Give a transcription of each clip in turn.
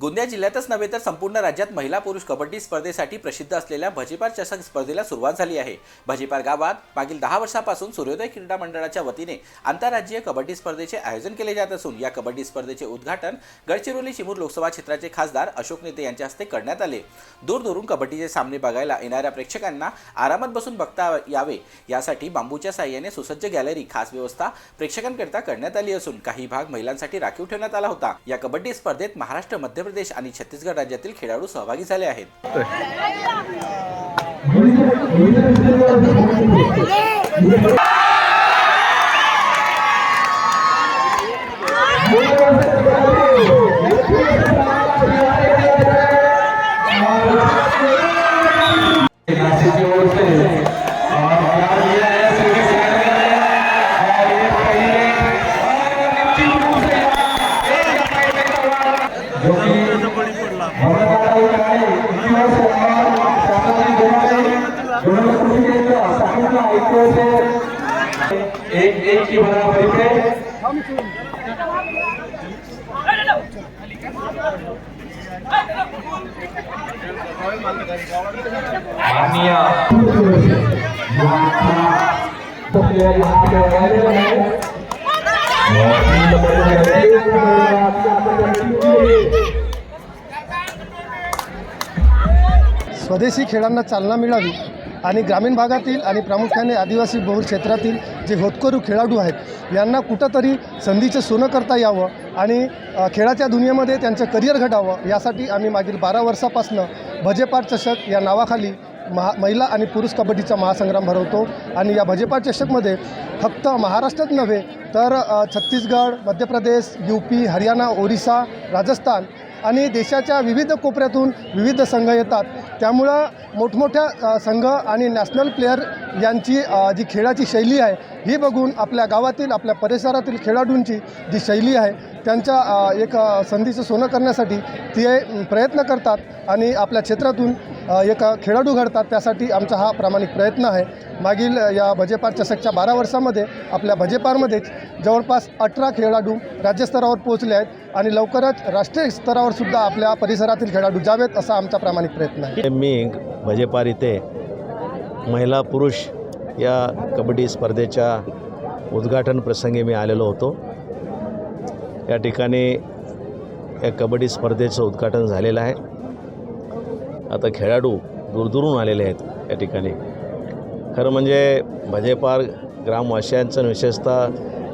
गोंदिया जिल्ह्यातच नव्हे तर संपूर्ण राज्यात महिला पुरुष कबड्डी स्पर्धेसाठी प्रसिद्ध असलेल्या भजीपार चषक स्पर्धेला सुरुवात झाली आहे. भजीपार गावात मागील दहा वर्षापासून सूर्योदय क्रीडा मंडळाच्या वतीने आंतरराज्यीय कबड्डी स्पर्धेचे आयोजन केले जात असून या कबड्डी स्पर्धेचे उद्घाटन गडचिरोली चिमूर लोकसभा क्षेत्राचे खासदार अशोक नेते यांच्या हस्ते करण्यात आले. दूरदूरून कबड्डीचे सामने बघायला येणाऱ्या प्रेक्षकांना आरामात बसून बघता यावे. यासाठी बांबूच्या साह्याने सुसज्ज गॅलरी खास व्यवस्था प्रेक्षकांकरिता करण्यात आली असून काही भाग महिलांसाठी राखीव ठेवण्यात आला होता. या कबड्डी स्पर्धेत महाराष्ट्र मध्य प्रदेश आणि छत्तीसगड राज्यातील खेळाडू सहभागी झाले आहेत नासिक की ओर से और बना दिया है सीधी साइड में और ये पहले और निश्चित रूप से एक दफे में करवा जो कि होने वाला हुआ है इतिहास और शासन दोनों ने दोनों खुशी के लिए सामना आयुक्तों से एक एक की बराबरी पे। माननीय स्वदेशी खेळांना चालना मिळावी. आणि ग्रामीण भागातील आणि प्रामुख्याने आदिवासी बहुल क्षेत्रातील जे होतकरू खेळाडू आहेत यांना कुठंतरी संधीचं सोनं करता यावं आणि खेळाच्या दुनियेमध्ये त्यांचं करिअर घडावं यासाठी आम्ही मागील बारा वर्षापासनं भजेपाट चषक या नावाखाली महा महिला आणि पुरुष कबड्डीचा महासंग्राम भरवतो आणि या भजेपाट चषकमध्ये फक्त महाराष्ट्रात नव्हे तर छत्तीसगड मध्य प्रदेश यू पी हरियाणा ओरिसा राजस्थान आणि देशाच्या विविध कोपऱ्यातून विविध संघ येतात. त्यामुळं मोठमोठ्या संघ आणि नॅशनल प्लेयर यांची जी खेळाची शैली आहे ही बघून आपल्या गावातील आपल्या परिसरातील खेळाडूंची जी शैली आहे त्यांच्या एक संधीचं सोनं करण्यासाठी ते प्रयत्न करतात आणि आपल्या क्षेत्रातून एक खेळाडू घडतात त्यासाठी आमचा हा प्रामाणिक प्रयत्न आहे. मागील या भजेपार चषकच्या बारा वर्षामध्ये आपल्या भजेपारमध्येच जवळपास अठरा खेळाडू राज्यस्तरावर पोहोचले आहेत आणि लवकरच राष्ट्रीय स्तरावर सुद्धा आपल्या परिसरातील खेळाडू जावेत असा आमचा प्रामाणिक प्रयत्न आहे. मी भजेपार इथे महिला पुरुष या कबड्डी स्पर्धेच्या उद्घाटन प्रसंगी मी आलेलो होतो. या ठिकाणी या कबड्डी स्पर्धेचं उद्घाटन झालेलं आहे. आता खेळाडू दूरदूरून आलेले आहेत या ठिकाणी. खरं म्हणजे भजेपार ग्रामवासियांचं विशेषतः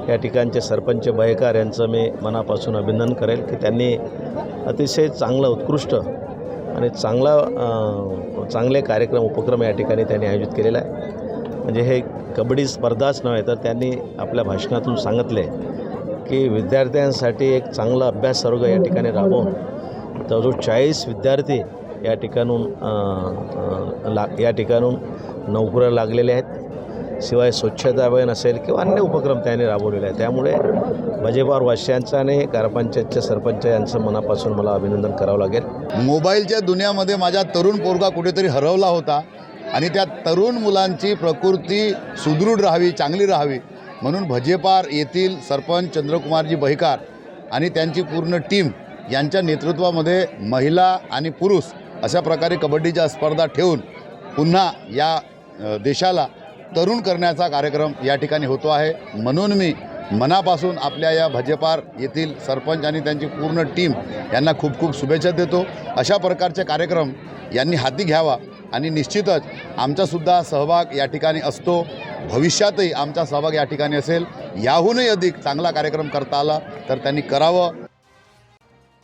या ठिकाणचे सरपंच बयकार यांचं मी मनापासून अभिनंदन करेल की त्यांनी अतिशय चांगलं उत्कृष्ट आणि चांगला चांगले कार्यक्रम उपक्रम या ठिकाणी त्यांनी आयोजित केलेला आहे. म्हणजे हे कबड्डी स्पर्धाच नव्हे तर त्यांनी आपल्या भाषणातून सांगितले की विद्यार्थ्यांसाठी एक चांगला अभ्यास वर्ग या ठिकाणी राबवून जवळजवळ चाळीस विद्यार्थी या ठिकाणून ला या ठिकाणून नोकऱ्या लागलेल्या आहेत. शिवाय स्वच्छता अभियान असेल किंवा अन्य उपक्रम त्यांनी राबवलेले आहेत. त्यामुळे भजेपार वासियांचं आणि ग्रामपंचायतच्या सरपंच यांचं मनापासून मला अभिनंदन करावं लागेल. मोबाईलच्या दुनियामध्ये माझा तरुण पोरगा कुठेतरी हरवला होता आणि त्या तरुण मुलांची प्रकृती सुदृढ राहावी चांगली राहावी म्हणून भजेपार येथील सरपंच चंद्रकुमारजी बहिकार आणि त्यांची पूर्ण टीम यांच्या नेतृत्वामध्ये महिला आणि पुरुष अशा प्रकारे कबड्डीच्या स्पर्धा ठेवून पुन्हा या देशाला तरुण करण्याचा कार्यक्रम या ठिकाणी होतो आहे. म्हणून मी मनापासून आपल्या या भजेपार येथील सरपंच आणि त्यांची पूर्ण टीम यांना खूप खूप शुभेच्छा देतो. अशा प्रकारचे कार्यक्रम यांनी हाती घ्यावा आणि निश्चितच आमचासुद्धा सहभाग या ठिकाणी असतो. भविष्यातही आमचा सहभाग या ठिकाणी असेल. याहूनही अधिक चांगला कार्यक्रम करता आला तर त्यांनी करावं.